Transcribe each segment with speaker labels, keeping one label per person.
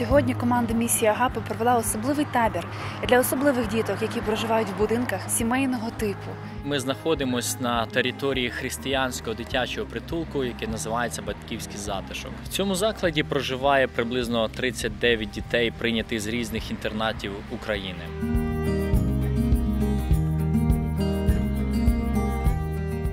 Speaker 1: Сьогодні команда місії Агапи провела особливий табір для особливих діток, які проживають в будинках сімейного типу.
Speaker 2: Ми знаходимося на території християнського дитячого притулку, який називається Батьківський затишок. В цьому закладі проживає приблизно 39 дітей, прийнятих з різних інтернатів України.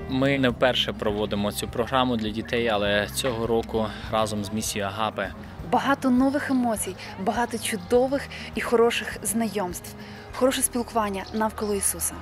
Speaker 2: Ми не вперше проводимо цю програму для дітей, але цього року разом з місією Агапи
Speaker 1: Багато нових емоцій, багато чудових і хороших знайомств, хороше спілкування навколо Ісуса.